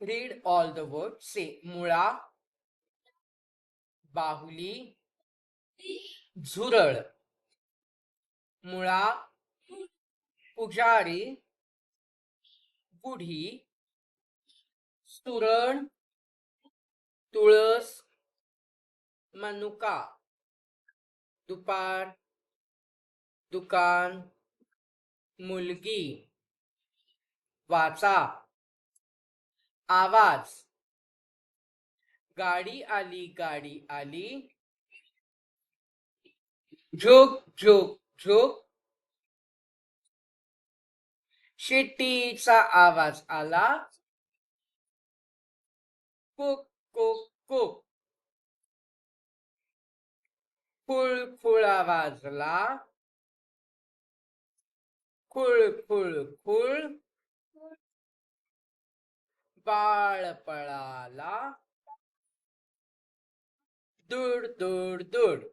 Read all the words. Say मुळा, बाहुली, झुरळ, मुळा, पुजारी, गुढी सुरण, तुळस, मनुका, दुपार, दुकान, मुलगी, वाचा, आवाज, गाडी आली गाडी आली. झोक झोक झोक. शिट्टीचा आवाज आला. Cook cook cook. फुळ वाजला खुळ खुळ खुळ बाळ पळाला दूड दूड दूड